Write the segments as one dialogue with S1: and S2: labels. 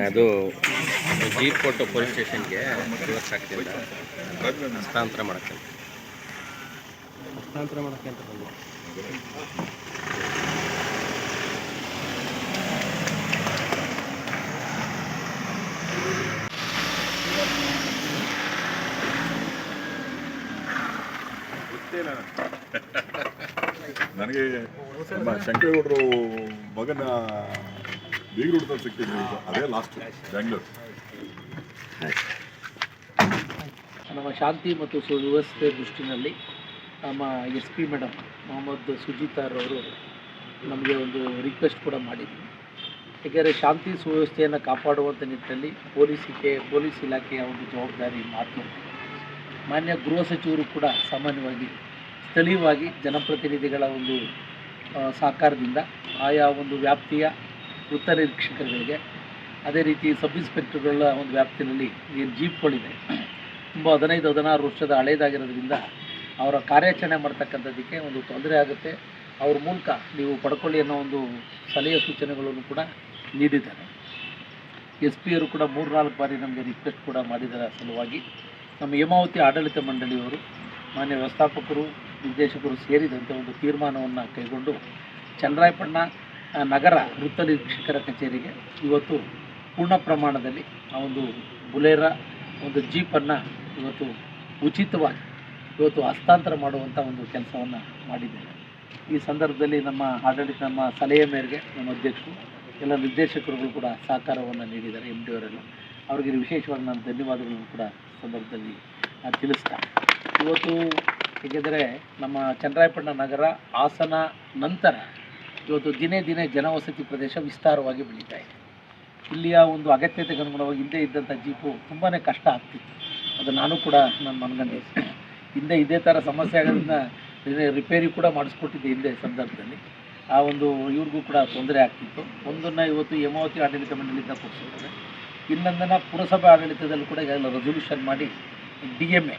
S1: ಅದು ಜೀಪ್ ಕೊಟ್ಟು ಪೊಲೀಸ್ ಸ್ಟೇಷನ್ಗೆ ಇವತ್ತು ಆಗ್ತಿಲ್ಲ ಹಸ್ತಾಂತರ ಮಾಡಕ್ಕೆ ಹಸ್ತಾಂತರ ಮಾಡಕ್ಕೆ ಅಂತ ಬಂದು
S2: ನನಗೆ ನಮ್ಮ ಶಂಕರಗೌಡರು ಮಗನ ಬೀಗರು ಹುಡ್ತಾ ಸಿಕ್ಕಿದ್ರು. ಅದೇ ಲಾಸ್ಟ್ ಬ್ಯಾಂಗ್ಳೂರು.
S3: ನಮ್ಮ ಶಾಂತಿ ಮತ್ತು ಸುವ್ಯವಸ್ಥೆ ದೃಷ್ಟಿನಲ್ಲಿ ನಮ್ಮ ಎಸ್ ಪಿ ಮೇಡಮ್ ಮೊಹಮ್ಮದ್ ಸುಜಿತಾರವರು ನಮಗೆ ಒಂದು ರಿಕ್ವೆಸ್ಟ್ ಕೂಡ ಮಾಡಿದ್ವಿ ಏಕೆಂದರೆ ಶಾಂತಿ ಸುವ್ಯವಸ್ಥೆಯನ್ನು ಕಾಪಾಡುವಂಥ ನಿಟ್ಟಿನಲ್ಲಿ ಪೊಲೀಸಿಗೆ, ಪೊಲೀಸ್ ಇಲಾಖೆಯ ಒಂದು ಜವಾಬ್ದಾರಿ ಮಾತ್ರ ಮಾನ್ಯ ಗೃಹ ಸಚಿವರು ಕೂಡ ಸಾಮಾನ್ಯವಾಗಿ ಸ್ಥಳೀಯವಾಗಿ ಜನಪ್ರತಿನಿಧಿಗಳ ಒಂದು ಸಹಕಾರದಿಂದ ಆಯಾ ಒಂದು ವ್ಯಾಪ್ತಿಯ ವೃತ್ತ ನಿರೀಕ್ಷಕರುಗಳಿಗೆ, ಅದೇ ರೀತಿ ಸಬ್ ಇನ್ಸ್ಪೆಕ್ಟರ್ಗಳ ಒಂದು ವ್ಯಾಪ್ತಿಯಲ್ಲಿ ಏನು ಜೀಪ್ಗಳಿದೆ ತುಂಬ ಹದಿನೈದು, ಹದಿನಾರು ವರ್ಷದ ಹಳೇದಾಗಿರೋದ್ರಿಂದ ಅವರ ಕಾರ್ಯಾಚರಣೆ ಮಾಡ್ತಕ್ಕಂಥದ್ದಕ್ಕೆ ಒಂದು ತೊಂದರೆ ಆಗುತ್ತೆ. ಅವ್ರ ಮೂಲಕ ನೀವು ಪಡ್ಕೊಳ್ಳಿ ಅನ್ನೋ ಒಂದು ಸಲಹೆ ಸೂಚನೆಗಳನ್ನು ಕೂಡ ನೀಡಿದ್ದಾರೆ. ಎಸ್ ಪಿಯವರು ಕೂಡ ಮೂರು ನಾಲ್ಕು ಬಾರಿ ನಮಗೆ ರಿಕ್ವೆಸ್ಟ್ ಕೂಡ ಮಾಡಿದರ ಸಲುವಾಗಿ ನಮ್ಮ ಹೇಮಾವತಿ ಆಡಳಿತ ಮಂಡಳಿಯವರು ಮಾನ್ಯ ವ್ಯವಸ್ಥಾಪಕರು, ನಿರ್ದೇಶಕರು ಸೇರಿದಂತೆ ಒಂದು ತೀರ್ಮಾನವನ್ನು ಕೈಗೊಂಡು ಚಂದ್ರಾಯಪಣ್ಣ ನಗರ ವೃತ್ತ ನಿರೀಕ್ಷಕರ ಕಚೇರಿಗೆ ಇವತ್ತು ಪೂರ್ಣ ಪ್ರಮಾಣದಲ್ಲಿ ಆ ಒಂದು ಬುಲೇರ, ಒಂದು ಜೀಪನ್ನು ಇವತ್ತು ಉಚಿತವಾಗಿ ಇವತ್ತು ಹಸ್ತಾಂತರ ಮಾಡುವಂಥ ಒಂದು ಕೆಲಸವನ್ನು ಮಾಡಿದ್ದೇವೆ. ಈ ಸಂದರ್ಭದಲ್ಲಿ ನಮ್ಮ ಆಡಳಿತ, ನಮ್ಮ ಸಲಹೆ ಮೇರೆಗೆ ನಮ್ಮ ಅಧ್ಯಕ್ಷರು, ಎಲ್ಲ ನಿರ್ದೇಶಕರುಗಳು ಕೂಡ ಸಹಕಾರವನ್ನು ನೀಡಿದ್ದಾರೆ ಎಂ ಡಿ ಅವರೆಲ್ಲ. ಅವರಿಗೆ ವಿಶೇಷವಾಗಿ ನಾನು ಧನ್ಯವಾದಗಳನ್ನು ಕೂಡ ಸಂದರ್ಭದಲ್ಲಿ ತಿಳಿಸ್ತಾ. ಇವತ್ತು ಹೇಗೆಂದರೆ ನಮ್ಮ ಚನ್ನರಾಯಪಟ್ಟಣ ನಗರ ಹಾಸನ ನಂತರ ಇವತ್ತು ದಿನೇ ದಿನೇ ಜನವಸತಿ ಪ್ರದೇಶ ವಿಸ್ತಾರವಾಗಿ ಬೆಳೀತಾ ಇದೆ. ಇಲ್ಲಿಯ ಒಂದು ಅಗತ್ಯತೆಗೆ ಅನುಗುಣವಾಗಿ ಹಿಂದೆ ಇದ್ದಂಥ ಜೀಪು ತುಂಬಾ ಕಷ್ಟ ಆಗ್ತಿತ್ತು. ಅದು ನಾನು ಕೂಡ ನಾನು ಮನಗಂಡೆ. ಹಿಂದೆ ಇದೇ ಥರ ಸಮಸ್ಯೆ ಆಗೋದ್ರಿಂದ ರಿಪೇರಿ ಕೂಡ ಮಾಡಿಸ್ಕೊಟ್ಟಿದ್ದೆ ಹಿಂದೆ ಸಂದರ್ಭದಲ್ಲಿ. ಆ ಒಂದು ಇವ್ರಿಗೂ ಕೂಡ ತೊಂದರೆ ಆಗ್ತಿತ್ತು. ಒಂದನ್ನು ಇವತ್ತು ಹೇಮಾವತಿ ಆಡಳಿತ ಮಂಡಳಿಯಿಂದ ಕೊಡಿಸಿದ್ದಾರೆ. ಇನ್ನೊಂದನ್ನು ಪುರಸಭೆ ಆಡಳಿತದಲ್ಲಿ ಕೂಡ ಈಗಾಗಲೇ ರೆಸೊಲ್ಯೂಷನ್ ಮಾಡಿ D M A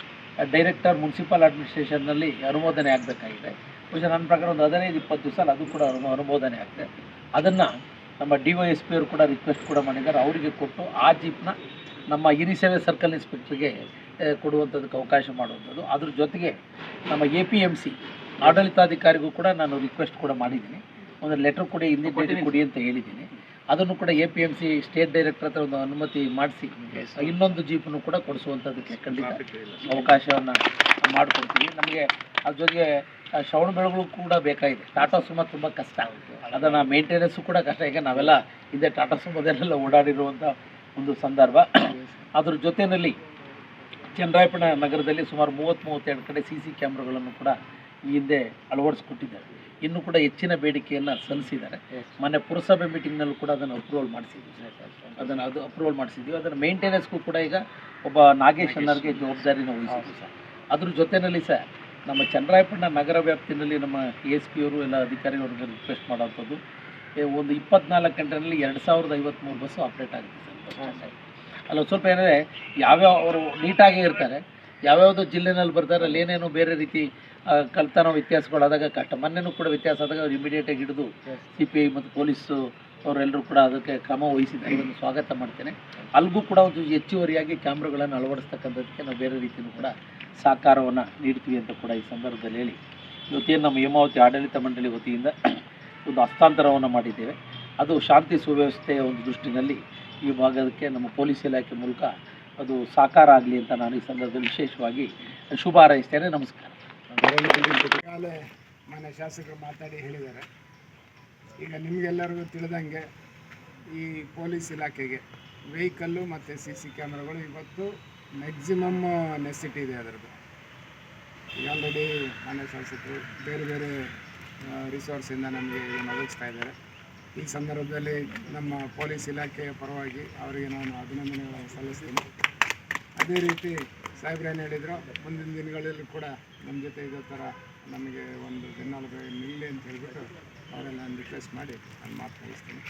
S3: director municipal ಅಡ್ಮಿನಿಸ್ಟ್ರೇಷನ್ನಲ್ಲಿ ಅನುಮೋದನೆ ಆಗಬೇಕಾಗಿದೆ. ಬಹುಶಃ ನನ್ನ ಪ್ರಕಾರ ಒಂದು ಹದಿನೈದು ಇಪ್ಪತ್ತು ದಿವಸ ಅದು ಕೂಡ ಅನು- ಅನುಮೋದನೆ ಆಗಿದೆ ಅದನ್ನು ನಮ್ಮ ಡಿ ವೈ ಎಸ್ ಪಿ ಅವರು ಕೂಡ ರಿಕ್ವೆಸ್ಟ್ ಕೂಡ ಮಾಡಿದ್ದಾರೆ. ಅವರಿಗೆ ಕೊಟ್ಟು ಆ ಜೀಪ್ನ ನಮ್ಮ ಹಿರಿಸೇವೆ ಸರ್ಕಲ್ ಇನ್ಸ್ಪೆಕ್ಟ್ರಿಗೆ ಕೊಡುವಂಥದ್ದಕ್ಕೆ ಅವಕಾಶ ಮಾಡುವಂಥದ್ದು. ಅದ್ರ ಜೊತೆಗೆ ನಮ್ಮ ಎ ಪಿ ಎಂ ಸಿ ಆಡಳಿತಾಧಿಕಾರಿಗೂ ಕೂಡ ನಾನು ರಿಕ್ವೆಸ್ಟ್ ಕೂಡ ಮಾಡಿದ್ದೀನಿ. ಒಂದು ಲೆಟ್ರ್ ಕೊಡಿ ಇಂದಿನ ಕೊಡಿ ಅಂತ ಹೇಳಿದ್ದೀನಿ. ಅದನ್ನು ಕೂಡ A P M C state director ಹತ್ರ ಒಂದು ಅನುಮತಿ ಮಾಡಿಸಿ. ಇನ್ನೊಂದು ಜೀಪನ್ನು ಕೂಡ ಕೊಡಿಸುವಂಥದ್ದಕ್ಕೆ ಖಂಡಿತ ಅವಕಾಶವನ್ನು ಮಾಡಿಕೊಡ್ತೀವಿ. ನಮಗೆ ಅದ್ರ ಜೊತೆಗೆ ಶ್ರವಣ ಬೆಳಗಳು ಕೂಡ ಬೇಕಾಗಿದೆ. ಟಾಟಾ ಸುಮ ತುಂಬ ಕಷ್ಟ. ಅದನ್ನು ಮೇಂಟೆನೆನ್ಸು ಕೂಡ ಕಷ್ಟ. ಈಗ ನಾವೆಲ್ಲ ಹಿಂದೆ ಟಾಟಾ ಸುಮದಲ್ಲೆಲ್ಲ ಓಡಾಡಿರುವಂಥ ಒಂದು ಸಂದರ್ಭ. ಅದ್ರ ಜೊತೆಯಲ್ಲಿ ಚನ್ನರಾಯಪಟ್ಟಣ ನಗರದಲ್ಲಿ ಸುಮಾರು ಮೂವತ್ತು ಮೂವತ್ತೆರಡು ಕಡೆ ಸಿ ಸಿ ಕ್ಯಾಮ್ರಾಗಳನ್ನು ಕೂಡ ಈ ಹಿಂದೆ ಅಳವಡಿಸ್ಕೊಟ್ಟಿದ್ದಾರೆ. ಇನ್ನು ಕೂಡ ಹೆಚ್ಚಿನ ಬೇಡಿಕೆಯನ್ನು ಸಲ್ಲಿಸಿದ್ದಾರೆ. ಮೊನ್ನೆ ಪುರಸಭೆ ಮೀಟಿಂಗ್ನಲ್ಲೂ ಕೂಡ ಅದನ್ನು ಅಪ್ರೂವಲ್ ಮಾಡಿಸಿದ್ವಿ. ಅದನ್ನು ಅದು ಅಪ್ರೂವಲ್ ಮಾಡಿಸಿದ್ವಿ. ಅದನ್ನು ಮೇಂಟೆನೆನ್ಸ್ಗೂ ಕೂಡ ಈಗ ಒಬ್ಬ ನಾಗೇಶ್ ಅನ್ನೋರಿಗೆ ಜವಾಬ್ದಾರಿನ ವಹಿಸಿದ್ವಿ ಸರ್. ಅದ್ರ ಜೊತೆಯಲ್ಲಿ ಸರ್ ನಮ್ಮ ಚನ್ನರಾಯಪಟ್ಟಣ ನಗರ ವ್ಯಾಪ್ತಿನಲ್ಲಿ ನಮ್ಮ ಎಸ್ ಪಿ ಅವರು ಎಲ್ಲ ಅಧಿಕಾರಿಗಳಿಗೆ ರಿಕ್ವೆಸ್ಟ್ ಮಾಡೋವಂಥದ್ದು ಏ, ಒಂದು ಇಪ್ಪತ್ನಾಲ್ಕು ಗಂಟೆನಲ್ಲಿ ಎರಡು ಸಾವಿರದ ಐವತ್ತ್ಮೂರು ಬಸ್ಸು ಆಪ್ರೇಟ್ ಆಗುತ್ತೆ ಸರ್. ಅಲ್ಲ ಸ್ವಲ್ಪ ಏನಂದರೆ ಯಾವ್ಯಾವ ಅವರು ನೀಟಾಗೇ ಇರ್ತಾರೆ. ಯಾವ್ಯಾವುದೋ ಜಿಲ್ಲೆನಲ್ಲಿ ಬರ್ತಾರೆ ಅಲ್ಲಿ ಏನೇನು ಬೇರೆ ರೀತಿ ಕಳ್ತನ ವ್ಯತ್ಯಾಸಗಳಾದಾಗ ಕಷ್ಟ ಮೊನ್ನೆನೂ ಕೂಡ ವ್ಯತ್ಯಾಸ ಆದಾಗ ಅವ್ರು ಇಮಿಡಿಯೇಟಾಗಿ ಹಿಡಿದು ಸಿ ಪಿ ಐ ಮತ್ತು ಪೊಲೀಸು ಅವರೆಲ್ಲರೂ ಕೂಡ ಅದಕ್ಕೆ ಕ್ರಮ ವಹಿಸಿದ್ದಾರೆ. ಅದನ್ನು ಸ್ವಾಗತ ಮಾಡ್ತೇನೆ. ಅಲ್ಲಿಗೂ ಕೂಡ ಒಂದು ಹೆಚ್ಚುವರಿಯಾಗಿ ಕ್ಯಾಮ್ರಾಗಳನ್ನು ಅಳವಡಿಸ್ತಕ್ಕಂಥದ್ದಕ್ಕೆ ನಾವು ಬೇರೆ ರೀತಿಯೂ ಕೂಡ ಸಹಕಾರವನ್ನು ನೀಡ್ತೀವಿ ಅಂತ ಕೂಡ ಈ ಸಂದರ್ಭದಲ್ಲಿ ಹೇಳಿ. ಇವತ್ತೇನು ನಮ್ಮ ಹೇಮಾವತಿ ಆಡಳಿತ ಮಂಡಳಿ ವತಿಯಿಂದ ಒಂದು ಹಸ್ತಾಂತರವನ್ನು ಮಾಡಿದ್ದೇವೆ. ಅದು ಶಾಂತಿ ಸುವ್ಯವಸ್ಥೆಯ ಒಂದು ದೃಷ್ಟಿನಲ್ಲಿ ಈ ಭಾಗಕ್ಕೆ ನಮ್ಮ ಪೊಲೀಸ್ ಇಲಾಖೆ ಮೂಲಕ ಅದು ಸಾಕಾರ ಆಗಲಿ ಅಂತ ನಾನು ಈ ಸಂದರ್ಭದಲ್ಲಿ ವಿಶೇಷವಾಗಿ ಶುಭ ಹಾರೈಸ್ತೇನೆ. ನಮಸ್ಕಾರ.
S4: ಈಗಾಗಲೇ ಮಾನ್ಯ ಶಾಸಕರು ಮಾತಾಡಿ ಹೇಳಿದ್ದಾರೆ. ಈಗ ನಿಮಗೆಲ್ಲರಿಗೂ ತಿಳಿದಂಗೆ ಈ ಪೊಲೀಸ್ ಇಲಾಖೆಗೆ ವೆಹಿಕಲ್ಲು ಮತ್ತು ಸಿ ಸಿ ಕ್ಯಾಮ್ರಾಗಳು ಇವತ್ತು ಮ್ಯಾಕ್ಸಿಮಮ್ ನೆಸಿಟಿ ಇದೆ ಅದರದ್ದು. ಆಲ್ರೆಡಿ ಮಾನ್ಯ ಶಾಸಕರು ಬೇರೆ ಬೇರೆ ರಿಸೋರ್ಸಿಂದ ನಮಗೆ ಇದನ್ನು ಒದಗಿಸ್ತಾ ಇದ್ದಾರೆ. ಈ ಸಂದರ್ಭದಲ್ಲಿ ನಮ್ಮ ಪೊಲೀಸ್ ಇಲಾಖೆಯ ಪರವಾಗಿ ಅವರಿಗೆ ನಾನು ಅಭಿನಂದನೆಗಳನ್ನು ಸಲ್ಲಿಸ್ತೀನಿ. ಅದೇ ರೀತಿ ಸಾಹೇಬ್ರೇನು ಹೇಳಿದ್ರು? ಮುಂದಿನ ದಿನಗಳಲ್ಲಿ ಕೂಡ ನಮ್ಮ ಜೊತೆ ಇದೇ ಥರ ನಮಗೆ ಒಂದು ಬೆನ್ನೆಲುಬು ನಿಲ್ಲಿ ಅಂತ ಹೇಳಿಬಿಟ್ಟು ಅವರೆಲ್ಲ ನಾನು ರಿಕ್ವೆಸ್ಟ್ ಮಾಡಿ ನಾನು ಮಾತು ಮುಗಿಸ್ತೀನಿ.